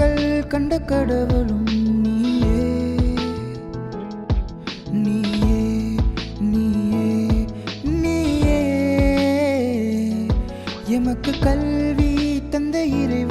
கண்கள் கண்ட கடவுளும் நீயே. நீயே நீயே நீயே. எமக்கு கல்வி தந்த இறைவன்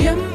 தந்து